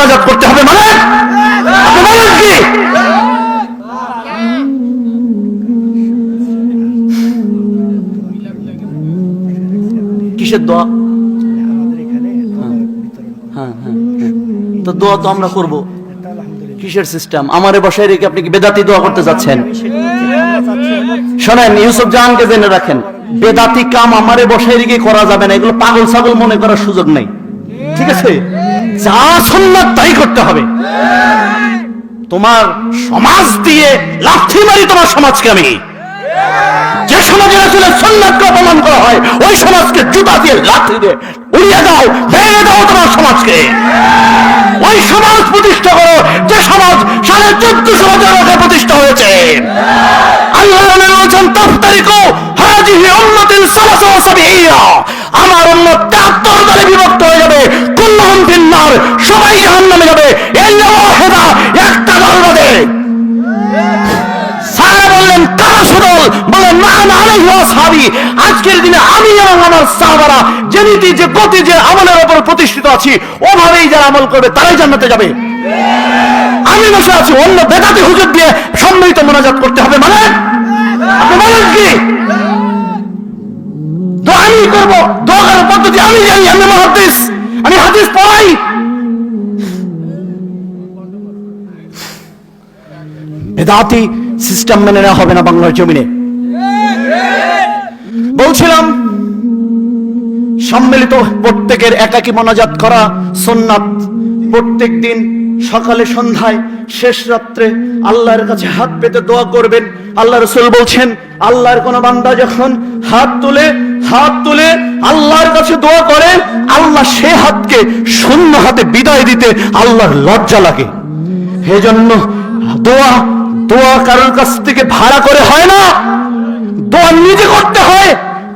মোনাজাত করতে হবে মানে? কিসের করে। হ্যাঁ হ্যাঁ হ্যাঁ। সিস্টেম রেখে আপনি বেদাতি দোয়া করতে শোনেন জেনে রাখেন, বেদাতি কাম আমারে করা যাবে না। এগুলো পাগল ছাগল মনে করার সুযোগ নেই। ঠিক আছে? যা সুন্নাত তাই করতে হবে। তোমার সমাজ দিয়ে লাথি মারি তোমার সমাজকে আমি। যে সমাজের আসলে সন্ন্যাতকে অপমান করা হয়, ওই সমাজকে জুতা দিয়ে লাথি দিয়ে উড়িয়ে দাও, ভেঙে দাও তোমার সমাজকে। ওই সমাজ প্রতিষ্ঠা করো, যে সমাজ সাড়ে চোদ্দশো বছর আগে প্রতিষ্ঠা হয়েছে। আল্লাহ বলেছেন তফতারিকো, হাজিহি সাবিঈনা আমার উম্মত 73 দলে বিভক্ত হয়ে যাবে। সবাই জাহান্নামে যাবে। ইল্লা একটা দল বাদে। আজকের দিনে আমি এবং আমার যে নীতি, যে যে আমলের উপর প্রতিষ্ঠিত আছি, ওভাবেই যারা আমল করবে, তারাই জান্নাতে যাবে। আমি বসে আছি, অন্য বেদাতি হুজুর দিয়ে সম্মিলিত মোনাজাত করতে হবে। মানে? আপনি বলেন কি? পদ্ধতি আমি জানি, আমি মহাদিস আমি হাদিস পড়াই। বেদাতি সিস্টেম মেনে নেওয়া হবে না বাংলার জমিনে। বলছিলাম, সম্মিলিত প্রত্যেকের একাকী মোনাজাত করা সোননাথ প্রত্যেক দিন সকালে সন্ধ্যায়, শেষ রাত্রে আল্লাহর কাছে হাত পেতে দোয়া করবেন। আল্লাহ রসুল বলছেন, আল্লাহর কোন বান্দা যখন হাত তুলে হাত তুলে আল্লাহর কাছে দোয়া করেন আল্লাহ সে হাতকে শূন্য হাতে বিদায় দিতে আল্লাহর লজ্জা লাগে। সেজন্য দোয়া দোয়া কারোর কাছ থেকে ভাড়া করে হয় না। দোয়া নিজে করতে হয়।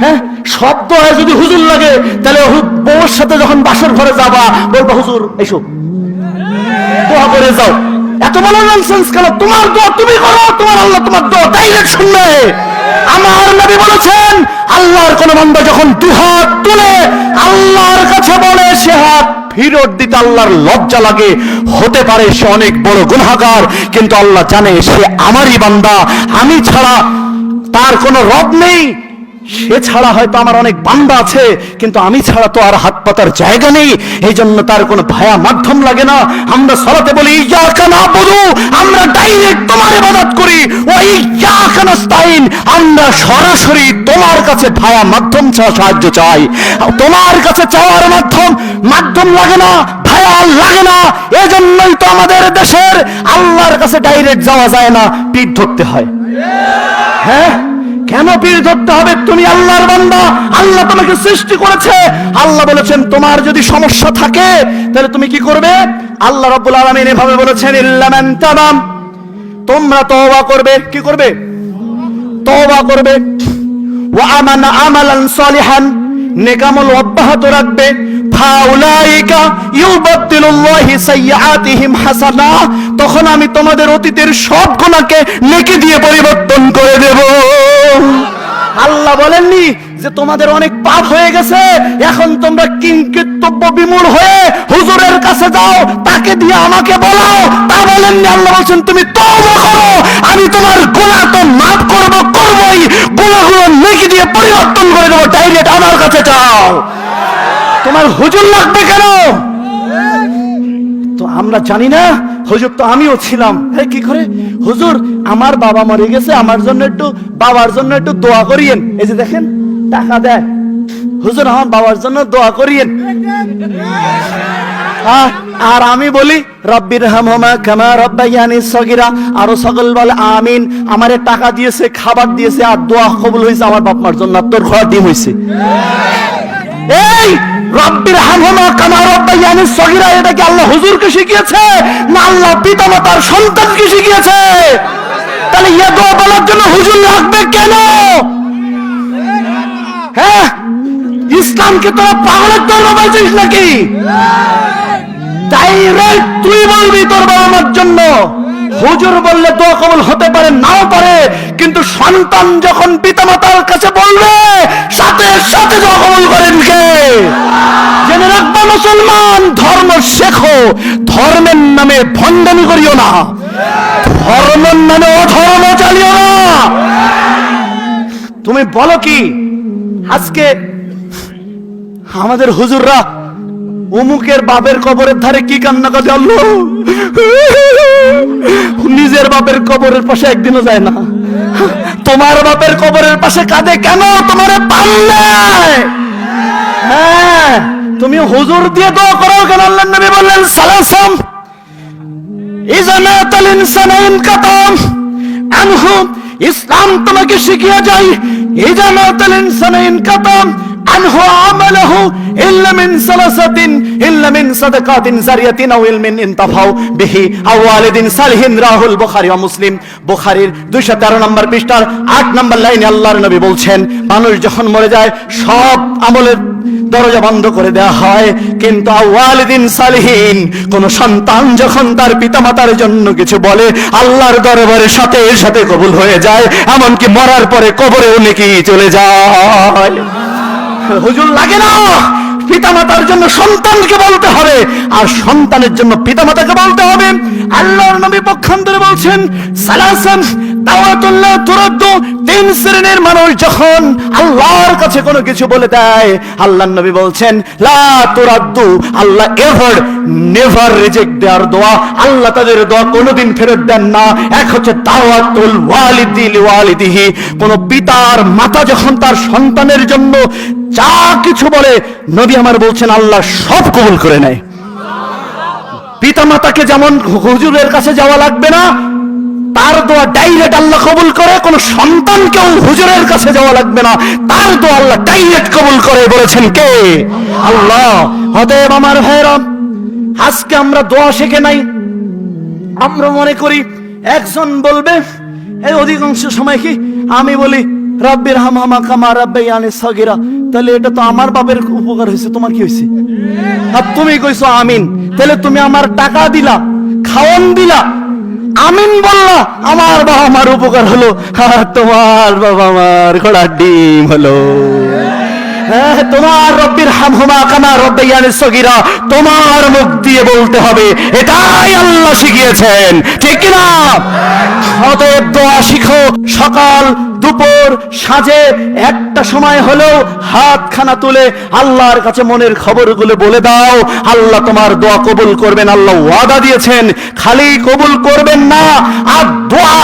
হ্যাঁ? শব্দ হয় যদি হুজুর লাগে, তাহলে বউর সাথে যখন বাসর ঘরে যাবা, বলবা, হুজুর, এসো। দোয়া করে যাও। এত বড় ননসেন্স কেন? তোমার দোয়া তুমি করো, তোমার আল্লাহ তোমার দোয়া ডাইরেক্ট শুনবে। আমার নবী বলেছেন, আল্লাহর কোন বান্দা যখন দুহাত তুলে আল্লাহর কাছে বলে, সে হাত ফিরত দিতে আল্লাহর লজ্জা লাগে। হতে পারে সে অনেক বড় গুনাহগার, কিন্তু আল্লাহ জানে সে আমারই বান্দা। আমি ছাড়া তার কোনো রব নেই। সে ছাড়া হয়তো আমার অনেক বান্দা আছে, কিন্তু আমি ছাড়া তো আর হাত পাতার জায়গা নেই। এই জন্য তার কোনো ভায়া মাধ্যম লাগে না। আমরা সরাতে বলি, ইয়াকা না বলু আমরা ডাইরেক্ট তোমার ইবাদত করি। ওই ইয়াকা নাস্তাইন আমরা সরাসরি তোমার কাছে ভায়া মাধ্যম ছাড়া সাহায্য চাই। তোমার কাছে চাওয়ার মাধ্যম মাধ্যম লাগে না, ভায়া লাগে না। এজন্যই তো আমাদের দেশের আল্লাহর কাছে ডাইরেক্ট যাওয়া যায় না, পিঠ ধরতে হয়। হ্যাঁ? কেন পীর ধরতে হবে? তুমি আল্লাহর বান্দা। আল্লাহ তোমাকে সৃষ্টি করেছে। আল্লাহ বলেছেন, তোমার যদি সমস্যা থাকে, তাহলে তুমি কি করবে? আল্লাহ রাব্বুল আলামিন এভাবে বলেছেন ইল্লামান তামাম তোমরা তওবা করবে। কি করবে? তওবা করবে। ওয়া আমানা, আমালান সলিহান। নেকামল অব্যাহত রাখবে। তখন আমি তোমাদের অতীতের সব গুনাহকে নেকি দিয়ে পরিবর্তন করে দেব। আল্লাহ বলেননি যে তোমাদের অনেক পাপ হয়ে গেছে, এখন তোমরা কিংকৃতব্য বিমূল হয়ে হুজুরের কাছে যাও, তাকে দিয়ে আমাকে বলাও। তা বলেননি আল্লাহ বলছেন, তুমি তওবা করো, আমি তোমার গুনাহ তো মাফ করব, করবই। গুনাহগুলো নেকি দিয়ে পরিবর্তন করে দেবো, ডাইরেক্ট আমার কাছে চাও তোমার হুজুর লাগবে কেন? তো আমরা জানি না, হুজুর তো আমিও ছিলাম। হ্যাঁ কি করে? হুজুর, আমার বাবা মরে গেছে, আমার জন্য একটু, বাবার জন্য একটু দোয়া করিয়েন। এই যে দেখেন, টাকা দেয়। হুজুর, আমার বাবার জন্য দোয়া করিয়েন। আর আমি বলি, রব্বির হামহমা কামা রব্বাইয়ানি সগিরা। আরও সকল বলে, আমিন। আমারে টাকা দিয়েছে, খাবার দিয়েছে, আর দোয়া কবুল হয়েছে, আমার বাপ মার জন্য তোর ঘর ডিম হয়েছে। এই রব্বির হামহমা কামা রব্বাইয়ানি সগিরা এটা কি আল্লাহ হুজুরকে শিখিয়েছে না আল্লাহ পিতামাতার সন্তানকে শিখিয়েছে। তাহলে ইয়ে দোয়া বলার জন্য হুজুর লাগবে কেন? হ্যাঁ? ইসলামকে তোরা পাগলের ধর্ম বলছিস নাকি? ডাইরেক্ট তুই বলবি তোর বাবা মার জন্য। হুজুর বললে দোয়া কবুল হতে পারে, নাও পারে, কিন্তু সন্তান যখন পিতামাতার কাছে বলবে, সাথে সাথে দোয়া কবুল করেন কে জেনে রাখবা, মুসলমান, ধর্ম শেখো, ধর্মের নামে ভণ্ডামি করিও না। ধর্মের নামে অধর্ম চালিও না। তুমি বলো কি, আজকে আমাদের হুজুররা অমুকের বাপের কবরের ধারে কি কান্না করে আল্লাহ? নিজের বাপের কবরের পাশে একদিনও যায় না। তোমার বাপের কবরের পাশে কাঁদে কেন? তোমার পারলে? হ্যাঁ তুমি হুজুর দিয়ে দোয়া করো কেন? আল্লাহ নবী বললেন, সালাসাম ইজা মাতাল ইনসান ইনকাতাম আনহু, ইসলাম তোমাকে শিখিয়ে যায় ইজা মাতাল ইনসান ইনকাতাম আনহু আমালহু ইল্লা মিন সালাসাতিন ইল্লা মিন সাদাকাতিন জারিয়াতিন আও ইলমিন ইনতাফাউ বিহি আও ওয়ালিদিন সালিহিন রাহুল বুখারী ও মুসলিম বুখারীর 213 নম্বর পৃষ্ঠার 8 নম্বর লাইনে আল্লাহর নবী বলছেন, মানুষ যখন মরে যায়, সব আমলের দরজা বন্ধ করে দেওয়া হয়। কিন্তু ওয়ালিদিন সালিহিন, কোন সন্তান যখন তার পিতামাতার জন্য কিছু বলে, আল্লাহর দরবারের সাথে সাথে কবুল হয়ে যায়। এমনকি মরার পরে কবরেও নাকি চলে যায়। হুজুর লাগে না। পিতামাতার জন্য সন্তানকে বলতে হবে, আর সন্তানের জন্য পিতামাতাকে বলতে হবে। আল্লাহর নবী পক্ষান্তরে বলছেন, সালাসান দাওয়াতুল্লাহ কোন পিতার মাতা যখন তার সন্তানের জন্য যা কিছু বলে, নবী আমার বলছেন, আল্লাহ সব কবুল করে নেয়। পিতা মাতাকে যেমন হুজুরের কাছে যাওয়া লাগবে না তার দোয়া ডাইরেক্ট আল্লাহ কবুল করে, কোন সন্তানকেও হুজুরের কাছে যাওয়া লাগবে না। তার দোয়া আল্লাহ ডাইরেক্ট কবুল করে বলেছেন কে? আল্লাহ। অতএব আমার ভাইরা আজকে আমরা দোয়া শিখে নাই। আমরা মনে করি একজন বলবে, এই অধিকাংশ সময় কি আমি বলি রাব্বির হামামা কামা রাব্বে ইয়ানি সগিরা। তাহলে এটা তো আমার বাপের উপকার হয়েছে। তোমার কি হয়েছে? আর তুমি কইছো আমিন। তাহলে তুমি আমার টাকা দিলা খাওয়ান দিলা আমিন বললা আমার বাবা আমার উপকার হলো আর তোমার বাবা আমার ঘোড়ার ডিম হলো। হ্যাঁ, তোমার রব্বির হামহুমা কামা রব্বাইয়ানি সগিরা তোমার মুখ দিয়ে বলতে হবে এটাই আল্লাহ শিখিয়েছেন। ঠিক কি না অতএব দোয়া শিখো সকাল দুপুর, সাজে, একটা সময় হলেও হাতখানা তুলে আল্লাহর কাছে মনের খবরগুলো বলে দাও। আল্লাহ তোমার দোয়া কবুল করবেন, আল্লাহ ওয়াদা দিয়েছেন। খালি কবুল করবেন না। আর দোয়া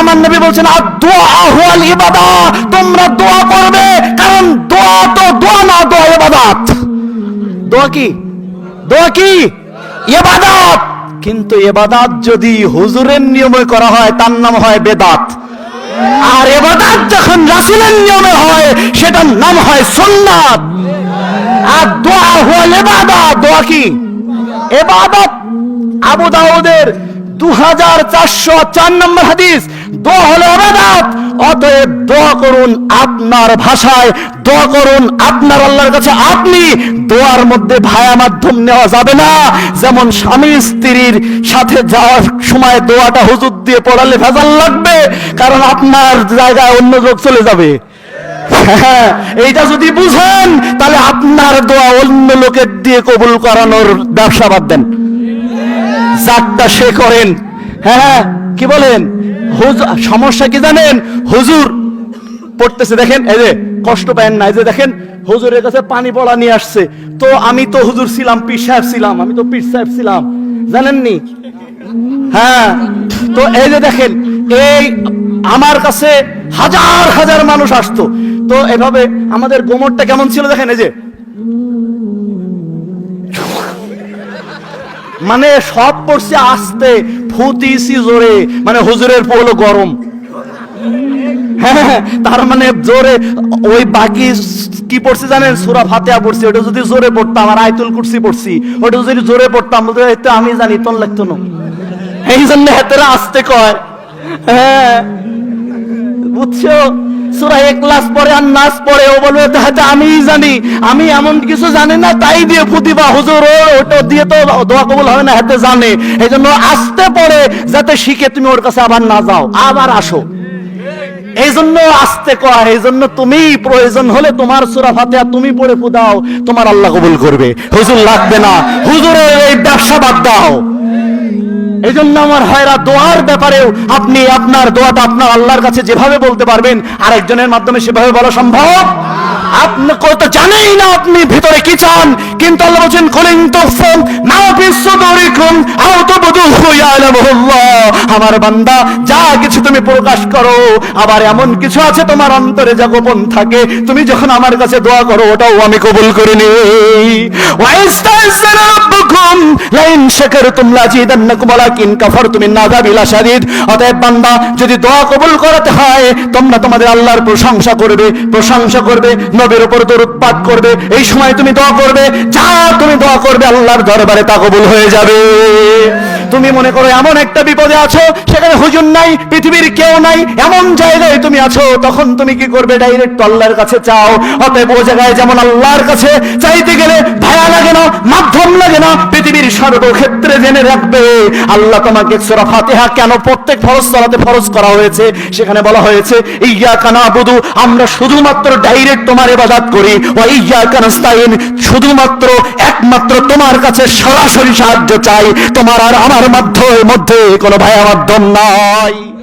আমার নবী বলছেন আর দোয়া হুয়াল ইবাদা তোমরা দোয়া করবে, কারণ দোয়া তো দোয়া না, দোয়া ইবাদত। দোয়া কি? দোয়া কি? ইবাদত। কিন্তু ইবাদত যদি হুজুরের নিয়মে করা হয়, তার নাম হয় বেদাত। আর এবাদত যখন রাসুলের নিয়মে হয়, সেটার নাম হয় সুন্নাত। আর দোয়া হল ইবাদত দোয়া কি? ইবাদত আবু দাউদের দু হাজার চারশো চার নম্বর হাদিস। দোয়া হলো অতএব দোয়া করুন আপনার ভাষায় দোয়া করুন আপনার আল্লাহর কাছে। আপনি দোয়ার মধ্যে ভায়া মাধ্যম নেওয়া যাবে না। যেমন স্বামী স্ত্রীর সাথে যাওয়ার সময় দোয়াটা হুজুর দিয়ে পড়ালে ভেজাল লাগবে কারণ আপনার জায়গায় অন্য লোক চলে যাবে। হ্যাঁ, এইটা যদি বুঝেন তাহলে আপনার দোয়া অন্য লোকের দিয়ে কবুল করানোর ব্যবসা বাদ দেন। যারটা সে করেন। হ্যাঁ। কি বলেন? সমস্যা কি জানেন? হুজুর পড়তেছে, দেখেন, এই যে কষ্ট পায় না, এই যে দেখেন, হুজুরের কাছে পানি পড়া নিয়ে আসছে। তো আমি তো হুজুর ছিলাম, পীর সাহেব ছিলাম, আমি তো পীর সাহেব ছিলাম। জানেননি? হ্যাঁ তো এই যে দেখেন, এই আমার কাছে হাজার হাজার মানুষ আসতো। তো এভাবে আমাদের গোমরটা কেমন ছিল দেখেন, এই যে? মানে সব পড়ছে আসতে ফুতিছি জোরে মানে হুজুরের পোলো গরম। হ্যাঁ তার মানে জোরে, ওই বাকি কি পড়ছি জানেন? সুরা ফাতেহা পড়ছি, ওটা যদি জোরে পড়তাম আর আয়তুল কুরসি পড়ছি, ওটা যদি জোরে পড়তাম, বলতে তো আমি জানি, তোর লাগতো না। এই জন্য হেতেরা আসতে কয়। হ্যাঁ বুঝছ? সূরা ইখলাস পড়ে আর নাস পড়ে, ও বলবে আমিই জানি, আমি এমন কিছু জানি না, তাই দিয়ে হুজুর ওটা দিয়ে তো দোয়া কবুল হবে না হাতে জানে। এই জন্য আসতে পড়ে, যাতে শিখে তুমি ওর কাছে আবার না যাও, আবার আসো। এই জন্য আসতে কয় এই জন্য তুমি প্রয়োজন হলে তোমার সুরা ফাতিহা তুমি পড়ে ফুদাও, তোমার আল্লাহ কবুল করবে। হুজুর লাগবে না। হুজুরের এই ব্যবসা বাদ দাও। এই জন্য আমার হয়রা দোয়ার ব্যাপারেও আপনি আপনার দোয়াটা আপনার আল্লাহর কাছে যেভাবে বলতে পারবেন, আরেকজনের মাধ্যমে সেভাবে বলা সম্ভব? আপনি কত জানেই না আপনি ভিতরে কি চান, কিন্তু আল্লাহ বলছেন, কলিং তুফুম মা বিসুদুরিকুম আও আমার বান্দা, যা কিছু তুমি প্রকাশ করো, আবার এমন কিছু আছে তোমার অন্তরে যা গোপন থাকে, তুমি যখন আমার কাছে দোয়া করো, ওটাও আমি কবুল করে নিই। লাশাদীদ অতএব বান্দা, যদি দোয়া কবুল করাতে হয়, তোমরা তোমাদের আল্লাহর প্রশংসা করবে প্রশংসা করবে, নবীর উপর দরুদ পাঠ করবে, এই সময় তুমি দোয়া করবে, যা তুমি দোয়া করবে আল্লাহর দরবারে তা কবুল হয়ে যাবে। তুমি মনে করো এমন একটা বিপদে আছো, সেখানে হুজুর নাই, পৃথিবীর কেউ নাই, এমন জায়গায় তুমি আছো, তখন তুমি কি করবে? ডাইরেক্ট আল্লাহর কাছে চাও। অতএব ও জায়গায় যেমন আল্লাহর কাছে চাইতে গেলে ভায়া লাগে না, মাধ্যম লাগে না সর্বক্ষেত্রে জেনে রাখবে, আল্লাহ তোমাকে সূরা ফাতিহা কেন প্রত্যেক ফরজ সালাতে ফরজ করা হয়েছে? সেখানে বলা হয়েছে ইয়া কানা বুধু আমরা শুধুমাত্র ডাইরেক্ট তোমার ইবাদত করি। ওয়া ইয়া কানাস্তাইন শুধুমাত্র একমাত্র তোমার কাছে সরাসরি সাহায্য চাই। তোমার আর আমার মধ্যে মধ্যে কোনো ভায়া মাধ্যম নাই।